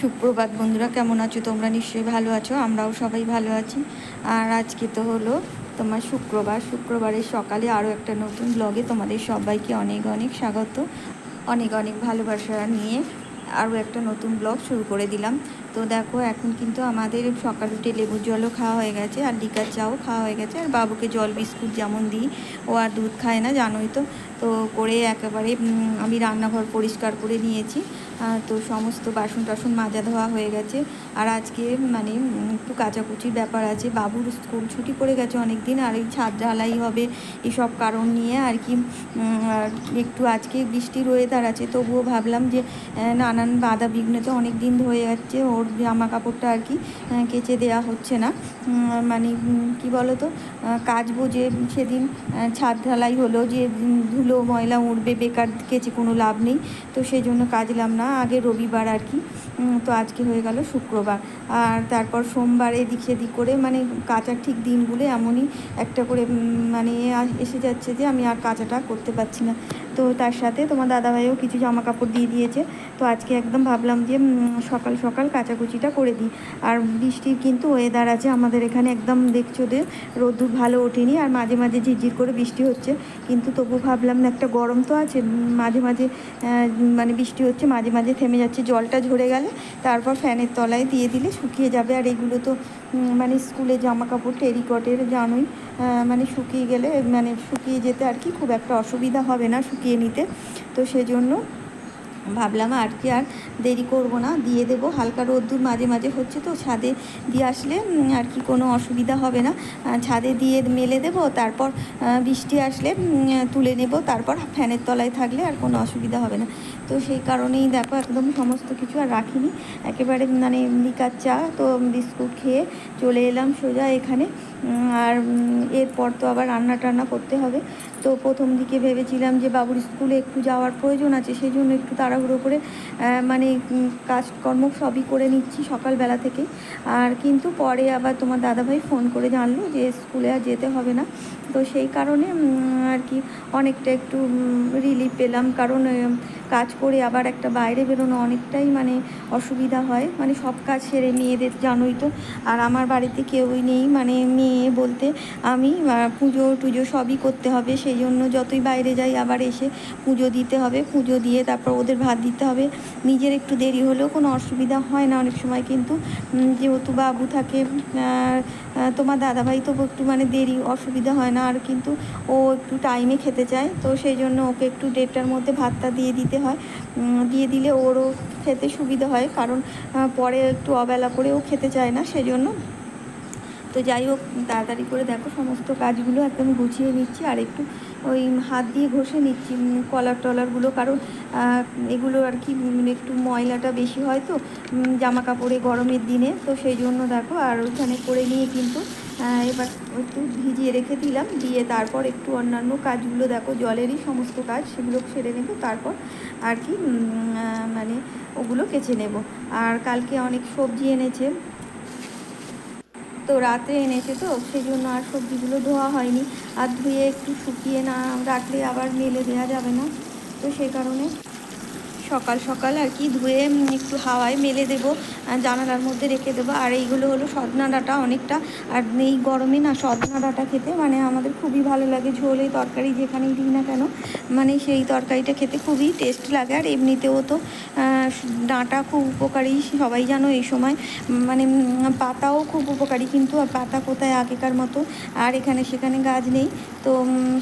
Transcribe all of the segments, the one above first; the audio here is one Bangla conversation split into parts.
সুপ্রভাত বন্ধুরা, কেমন আছো তোমরা? নিশ্চয়ই ভালো আছো, আমরাও সবাই ভালো আছি। আর আজকে তো হলো তোমার শুক্রবার। শুক্রবারের সকালে আরও একটা নতুন ব্লগে তোমাদের সবাইকে অনেক অনেক স্বাগত। অনেক অনেক ভালোবাসা নিয়ে আরও একটা নতুন ব্লগ শুরু করে দিলাম। তো দেখো, এখন কিন্তু আমাদের সকাল উঠে লেবুর জলও খাওয়া হয়ে গেছে, আর লিকার চাও খাওয়া হয়ে গেছে। আর বাবুকে জল, বিস্কুট যেমন দিই, ও আর দুধ খায় না, জানোই তো। তো করে একেবারে আমি রান্নাঘর পরিষ্কার করে নিয়েছি। তো সমস্ত বাসন টাসন মাজা ধোয়া হয়ে গেছে। আর আজকে মানে একটু কাচাকুচির ব্যাপার আছে। বাবুর স্কুল ছুটি পড়ে গেছে অনেক দিন আর এই ছাদ ঢালাই হবে এসব কারণ নিয়ে আর কি একটু আজকে বৃষ্টির ওয়েদার আছে। তবুও ভাবলাম যে নানান বাধা বিঘ্নে তো অনেক দিন ধরে যাচ্ছে ওর জামা কাপড়টা আর কি কেচে দেওয়া হচ্ছে না। মানে কি বলো তো আহ, কাচবো যে সেদিন ছাদ ঢালাই হলো যে ধুলো ময়লা উঠবে বেকার কেচে কোনো লাভ নেই। তো সেই জন্য কাজলাম না। আগে রবিবার আর কি। তো আজকে হয়ে গেল শুক্রবার। আর তারপর সোমবার এদিক সেদিক করে মানে কাচার ঠিক দিনগুলো এমনই একটা করে মানে এসে যাচ্ছে যে আমি আর কাচাটা করতে পারছি না। তো তার সাথে তোমার দাদাভাইও কিছু জামা কাপড় দিয়ে দিয়েছে। তো আজকে একদম ভাবলাম যে সকাল সকাল কাচাকুচিটা করে দিই। আর বৃষ্টির কিন্তু ওয়েদার আছে আমাদের এখানে একদম দেখছ যে, রোদ্দুর ভালো ওঠেনি আর মাঝে মাঝে ঝিরঝির করে বৃষ্টি হচ্ছে। কিন্তু তবু ভাবলাম একটা গরম তো আছে মাঝে মাঝে মানে বৃষ্টি হচ্ছে, মাঝে মাঝে থেমে যাচ্ছে, জলটা ঝরে গেলে। তারপর ফ্যানের তলায় দিয়ে দিলে শুকিয়ে যাবে। আর এগুলো তো মানে স্কুলে জামা কাপড় টেরিকটের জানোই মানে শুকিয়ে গেলে মানে শুকিয়ে যেতে আর কি খুব একটা অসুবিধা হবে না শুকিয়ে নিতে। তো সেজন্য ভাবলাম আর কি আর দেরি করব না, দিয়ে দেব। হালকা রোদ্দুর মাঝে মাঝে হচ্ছে তো, ছাদে দিয়ে আসলে আর কি কোনো অসুবিধা হবে না। ছাদে দিয়ে মেলে দেব, তারপর বৃষ্টি আসলে তুলে নেব। তারপর ফ্যানের তলায় থাকলে আর কোনো অসুবিধা হবে না। তো সেই কারণেই দেখো, একদম সমস্ত কিছু আর রাখিনি। একেবারে মানে লিকার চা তো বিস্কুট খেয়ে চলে এলাম সোজা এখানে। আর এরপর তো আবার রান্না টান্না করতে হবে। তো প্রথম দিকে ভেবেছিলাম যে বাবুর স্কুলে একটু যাওয়ার প্রয়োজন আছে সেই জন্য একটু তাড়াহুড়ো করে মানে কাজকর্ম সবই করে নিচ্ছি সকালবেলা থেকে। আর কিন্তু পরে আবার তোমার দাদাভাই ফোন করে জানলো যে স্কুলে আর যেতে হবে না। তো সেই কারণে আর কি, অনেকটা একটু রিলিফ পেলাম। কারণ কাজ করে আবার একটা বাইরে বেরোনো অনেকটাই মানে অসুবিধা হয়। মানে সব কাজ সেরে মেয়েদের, জানোই তো। আর আমার বাড়িতে কেউই নেই। মানে মেয়ে বলতে আমি পুজো টুজো সবই করতে হবে। সেই জন্য যতই বাইরে যাই আবার এসে পুজো দিতে হবে। পুজো দিয়ে তারপর ওদের ভাত দিতে হবে। নিজের একটু দেরি হলেও কোনো অসুবিধা হয় না অনেক সময়। কিন্তু যেহেতু বাবু থাকে তোমার দাদাভাই তো একটু মানে দেরি, অসুবিধা হয় না, আর কিন্তু ও একটু টাইমে খেতে চায়, তো সেই জন্য ওকে একটু দেড়টার মধ্যে ভাতটা দিয়ে দিতে হয়। দিয়ে দিলে ওরও খেতে সুবিধা হয়, কারণ পরে একটু অবেলা ও খেতে চায় না, সেই জন্য। তো যাই হোক, তাড়াতাড়ি করে দেখো সমস্ত কাজগুলো, একদম গুছিয়ে নিচ্ছি, আর একটু ওই হাত দিয়ে ঘষে নিচ্ছি কলার টলারগুলো কারণ এগুলো আর কি উম, একটু ময়লাটা বেশি হয় তো জামা কাপড়ে গরমের দিনে। তো সেই জন্য দেখো আর ওইখানে করে নিয়ে কিন্তু এবার একটু ভিজিয়ে রেখে দিলাম। দিয়ে তারপর একটু অন্যান্য কাজগুলো দেখো জলেরই সমস্ত কাজ সেগুলো সেরে নেব। তারপর আর কি মানে ওগুলো কেচে নেব। আর কালকে অনেক সবজি এনেছে তো রাতে এনেছে তো সেই জন্য আর সবজিগুলো ধোয়া হয়নি। আর ধুয়ে একটু শুকিয়ে না রাখলে আবার মেলে দেওয়া যাবে না। তো সেই কারণে সকাল সকাল আর কি ধুয়ে একটু হাওয়ায় মেলে দেবো। জানালার মধ্যে রেখে দেবো। আর এইগুলো হলো সজনা ডাঁটা অনেকটা। আর এই গরমে না সজনা ডাঁটা খেতে মানে আমাদের খুবই ভালো লাগে। ঝোলে তরকারি যেখানেই দিই না কেন মানে সেই তরকারিটা খেতে খুবই টেস্ট লাগে। আর এমনিতেও তো ডাঁটা খুব উপকারী, সবাই জানো এই সময়। মানে পাতাও খুব উপকারী, কিন্তু আর পাতা কোথায় আগেকার মতো? আর এখানে সেখানে গাছ নেই, তো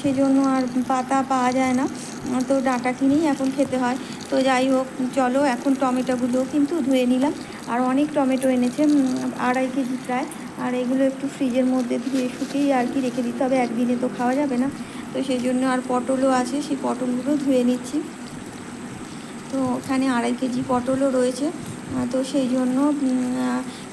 সেজন্য আর পাতা পাওয়া যায় না। তো ডাঁটা কিনেই এখন খেতে হয়। তো যাই হোক, চলো এখন টমেটোগুলোও কিন্তু ধুয়ে নিলাম। আর অনেক টমেটো এনেছে আড়াই কেজি প্রায়। আর এগুলো একটু ফ্রিজের মধ্যে ধুয়ে শুকিয়ে আর কি রেখে দিতে হবে, একদিনে তো খাওয়া যাবে না। তো সেই জন্য আর পটলও আছে, সেই পটলগুলো ধুয়ে নিচ্ছি। তো ওখানে আড়াই কেজি পটলও রয়েছে। তো সেই জন্য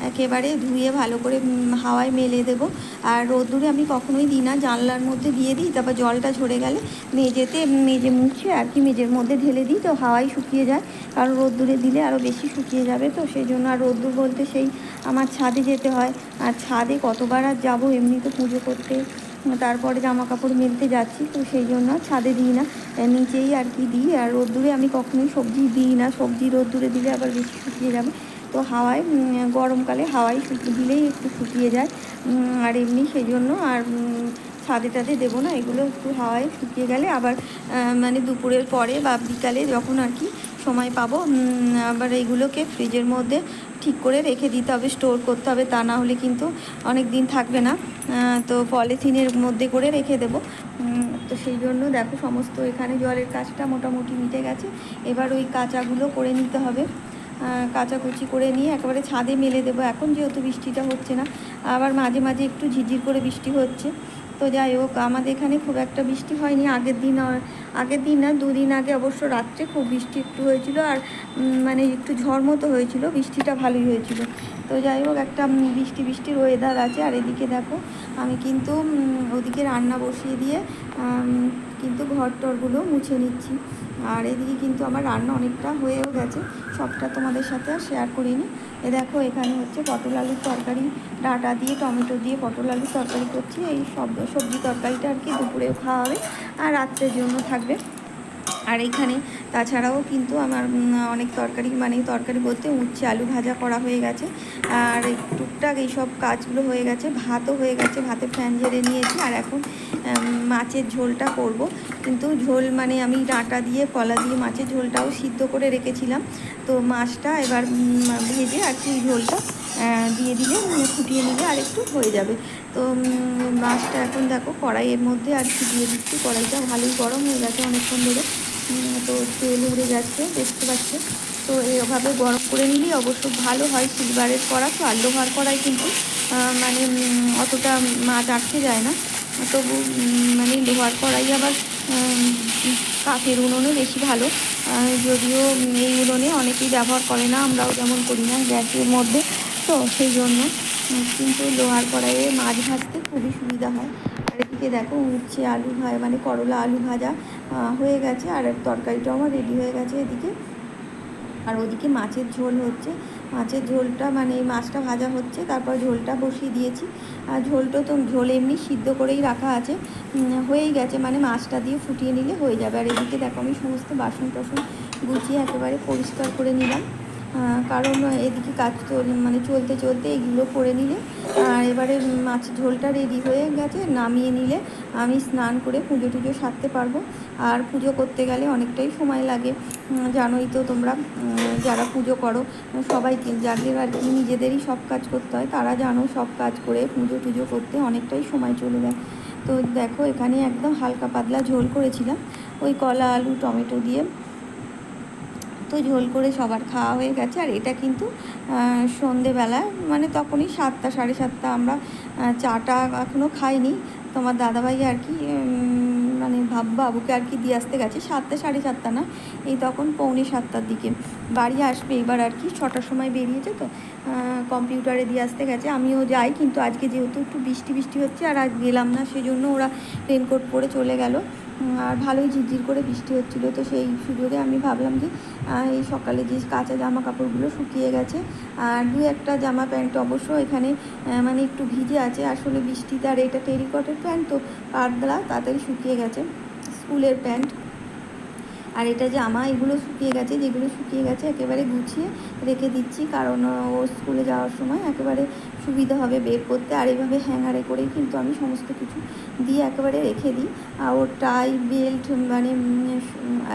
একেবারে ধুয়ে ভালো করে হাওয়ায় মেলে দেবো। আর রোদ্দুরে আমি কখনোই দিই না, জানলার মধ্যে দিয়ে দিই, তারপর জলটা ঝরে গেলে মেঝেতে মেজে মুছে আর কি মেজের মধ্যে ঢেলে দিই, তো হাওয়াই শুকিয়ে যায়। কারণ রোদ্দুরে দিলে আরও বেশি শুকিয়ে যাবে, তো সেই জন্য আর রোদ্দুর বলতে সেই আমার ছাদে যেতে হয়। আর ছাদে কতবার আর যাব এমনি তো পুজো করতে তারপরে জামা কাপড় মেলতে যাচ্ছি, তো সেই জন্য ছাদে দিই না। নিচেই আর কি দিই। আর রোদ্দুরে আমি কখনোই সবজি দিই না। সবজি রোদ্দুরে দিলে আবার বেশি শুকিয়ে যাবে। তো হাওয়ায় গরমকালে হাওয়ায় শুকিয়ে দিলেই একটু শুকিয়ে যায়। আর এমনি সেই জন্য আর ছাদে টাদে দেবো না। এগুলো একটু হাওয়ায় শুকিয়ে গেলে আবার মানে দুপুরের পরে বা বিকালে যখন আর কি সময় পাবো। আবার এইগুলোকে ফ্রিজের মধ্যে ঠিক করে রেখে দিতে হবে, স্টোর করতে হবে, তা না হলে কিন্তু অনেক দিন থাকবে না। তো পলিথিনের মধ্যে করে রেখে দেবো। তো সেই জন্য দেখো সমস্ত এখানে জলের কাজটা মোটামুটি মিটে গেছে। এবার ওই কাঁচাগুলো করে নিতে হবে। কাচাকুচি করে নিয়ে একেবারে ছাদে মেলে দেবো। এখন যেহেতু বৃষ্টিটা হচ্ছে না, আবার মাঝে মাঝে একটু ঝিঝির করে বৃষ্টি হচ্ছে। তো যাই হোক, আমাদের এখানে খুব একটা বৃষ্টি হয়নি। আগের দিন আগের দিন না, দুদিন আগে অবশ্য রাত্রে খুব বৃষ্টি একটু হয়েছিল আর মানে একটু ঝড় মতো হয়েছিল, বৃষ্টিটা ভালোই হয়েছিল। তো যাই হোক, একটা বৃষ্টি বৃষ্টির ওয়েদার আছে আর এদিকে দেখো, আমি কিন্তু ওদিকে রান্না বসিয়ে দিয়ে কিন্তু ঘর টরগুলো মুছে নিচ্ছি। আর এদিকে কিন্তু আমার রান্না অনেকটা হয়েও গেছে। সবটা তোমাদের সাথে আর শেয়ার করিনি। এ দেখো, এখানে হচ্ছে পটল আলুর তরকারি, ডাটা দিয়ে, টমেটো দিয়ে পটল আলুর তরকারি করছি। এই সব সবজি তরকারিটা আর কি দুপুরেও খাওয়া হবে আর রাত্রের জন্য থাকবে। আর এখানে তাছাড়াও কিন্তু আমার অনেক তরকারি মানে তরকারি বলতে উচ্ছে আলু ভাজা করা হয়ে গেছে। আর এই টুকটাক এইসব কাজগুলো হয়ে গেছে, ভাতও হয়ে গেছে, ভাতে ফ্যান ঝেড়ে নিয়েছি। আর এখন মাছের ঝোলটা করব। কিন্তু ঝোল মানে আমি ডাঁটা দিয়ে, কলা দিয়ে, মাছের ঝোলটাও সিদ্ধ করে রেখেছিলাম। তো মাছটা এবার ভেজে আর কি ঝোলটা দিয়ে দিলে ফুটিয়ে নিলে আর একটু হয়ে যাবে। তো মাছটা এখন দেখো কড়াইয়ের মধ্যে আর কি দিয়ে দিচ্ছি। কড়াইটা ভালোই গরম হয়ে গেছে অনেকক্ষণ ধরে। তো তেল উড়ে যাচ্ছে দেখতে পাচ্ছে। তো এভাবে গরম করে নিলেই অবশ্য ভালো হয় সিলভারের কড়া। তো আর লোহার কড়াই কিন্তু মানে অতটা মাছ আটকে যায় না। তবু মানে লোহার কড়াই আবার কাঠের উনুনে বেশি ভালো। যদিও এই উনুনে অনেকেই ব্যবহার করে না, আমরাও যেমন করি না গ্যাসের মধ্যে। তো সেই জন্য কিন্তু লোহার কড়াইয়ে মাছ ভাজতে খুবই সুবিধা হয়। আর এদিকে দেখো, উচ্ছে, আলু ভাজা মানে করলা, আলু ভাজা হয়ে গেছে। আর তরকারিটাও আমার রেডি হয়ে গেছে এদিকে। আর ওদিকে মাছের ঝোল হচ্ছে। মাছের ঝোলটা মানে মাছটা ভাজা হচ্ছে, তারপর ঝোলটা বসিয়ে দিয়েছি। আর ঝোলটা তো ঝোল এমনি সিদ্ধ করেই রাখা আছে। হয়েই গেছে মানে মাছটা দিয়ে ফুটিয়ে নিলে হয়ে যাবে। আর এদিকে দেখো আমি সমস্ত বাসন টাসন গুছিয়ে একেবারে পরিষ্কার করে নিলাম। কারণ এদিকে কাজ মানে চলতে চলতে এগুলো করে নিলে, আর এবারে মাছ ঝোলটা রেডি হয়ে গেছে, নামিয়ে নিলে আমি স্নান করে পুজো টুজো সারতে পারব। আর পুজো করতে গেলে অনেকটাই সময় লাগে। জানোই তো তোমরা যারা পুজো করো, সবাই যাদের আর কি নিজেদেরই সব কাজ করতে হয়, তারা জানো সব কাজ করে পুজো টুজো করতে অনেকটাই সময় চলে যায়। তো দেখো, এখানে একদম হালকা পাতলা ঝোল করেছিলাম। ওই কলা, আলু, টমেটো দিয়ে তো ঝোল করে সবার খাওয়া হয়ে গেছে, আর এটা কিন্তু সন্ধেবেলা মানে তখনই সাতটা, সাড়ে সাতটা আমরা চাটা এখনও খাইনি। তোমার দাদাভাই আর কি মানে ভাব, বাবুকে আর কি দিয়ে আসতে গেছে, সাতটা, সাড়ে সাতটা না, এই তখন পৌনে সাতটার দিকে। বাড়ি আসবে এবার আর কি, ছটার সময় বেরিয়েছে তো কম্পিউটারে দিয়ে আসতে গেছে, আমিও যাই, কিন্তু আজকে যেহেতু একটু বৃষ্টি বৃষ্টি হচ্ছে, আর আজ গেলাম না, সেজন্য ওরা রেনকোট পরে চলে গেল। আর ভালোই ঝিরঝির করে বৃষ্টি হচ্ছিল। তো সেই সুযোগে আমি ভাবলাম যে এই সকালে যে কাঁচা জামা কাপড়গুলো শুকিয়ে গেছে, আর দু একটা জামা প্যান্ট অবশ্য এখানে মানে একটু ভিজে আছে। আসলে বৃষ্টিতে আর এটা টেরিকটের প্যান্ট তো পাতলা তাড়াতাড়ি শুকিয়ে গেছে স্কুলের প্যান্ট। আর এটা জামা, এগুলো শুকিয়ে গেছে, যেগুলো শুকিয়ে গেছে একেবারে গুছিয়ে রেখে দিচ্ছি, কারণ ও স্কুলে যাওয়ার সময় একেবারে সুবিধা হবে বের করতে। আর এইভাবে হ্যাঙ্গারে করে কিন্তু আমি সমস্ত কিছু দিয়ে একেবারে রেখে দিই। আর ওর টাই বেল্ট মানে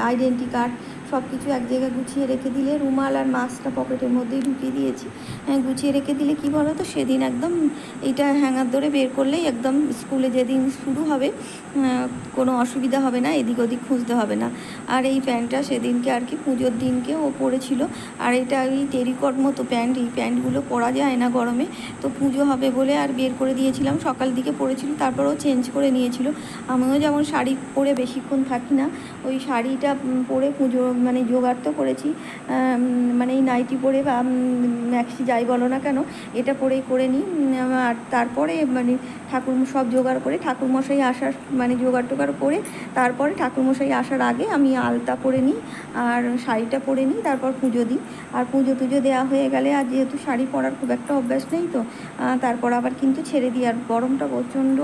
আইডেন্টি কার্ড সব কিছু এক জায়গায় গুছিয়ে রেখে দিলে রুমাল আর মাস্কটা পকেটের মধ্যেই ঢুকিয়ে দিয়েছি। হ্যাঁ, গুছিয়ে রেখে দিলে কি বলো তো? সেদিন একদম এইটা হ্যাঙ্গার ধরে বের করলেই একদম স্কুলে যেদিন শুরু হবে কোনো অসুবিধা হবে না এদিক ওদিক খুঁজতে হবে না। আর এই প্যান্টটা সেদিনকে আর কি পুজোর দিনকে ও পরেছিল আর এটা এই টেরিকট মতো প্যান্ট এই প্যান্টগুলো পরা যায় না গরমে। তো পুজো হবে বলে আর বের করে দিয়েছিলাম সকাল দিকে পরেছিল তারপর ও চেঞ্জ করে নিয়েছিল। আমিও যেমন শাড়ি পরে বেশিক্ষণ থাকি না ওই শাড়িটা পরে পুজো মানে জোগাড় তো করেছি মানে এই নাইটি পরে বা ম্যাক্সি যাই বলো না কেন, এটা পরেই করে নিই আর তারপরে মানে ঠাকুর, সব জোগাড় করে ঠাকুরমশাই আসার মানে জোগাড় টোগাড় করে তারপরে ঠাকুরমশাই আসার আগে আমি আলতা পরে নিই আর শাড়িটা পরে নিই, তারপর পুজো দিই। আর পুজো টুজো দেওয়া হয়ে গেলে আর যেহেতু শাড়ি পরার খুব একটা অভ্যাস নেই তো তারপর আবার কিন্তু ছেড়ে দিই। আর গরমটা প্রচণ্ড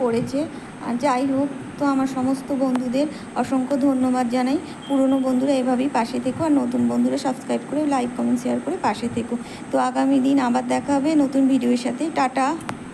পড়েছে আর যাই হোক, তো আমার সমস্ত বন্ধুদের অসংখ্য ধন্যবাদ জানাই। পুরনো বন্ধুরা এভাবেই পাশে থেকো আর নতুন বন্ধুরা সাবস্ক্রাইব করে লাইক কমেন্ট শেয়ার করে পাশে থেকো। তো আগামী দিন আবার দেখা হবে নতুন ভিডিওর সাথে। টাটা!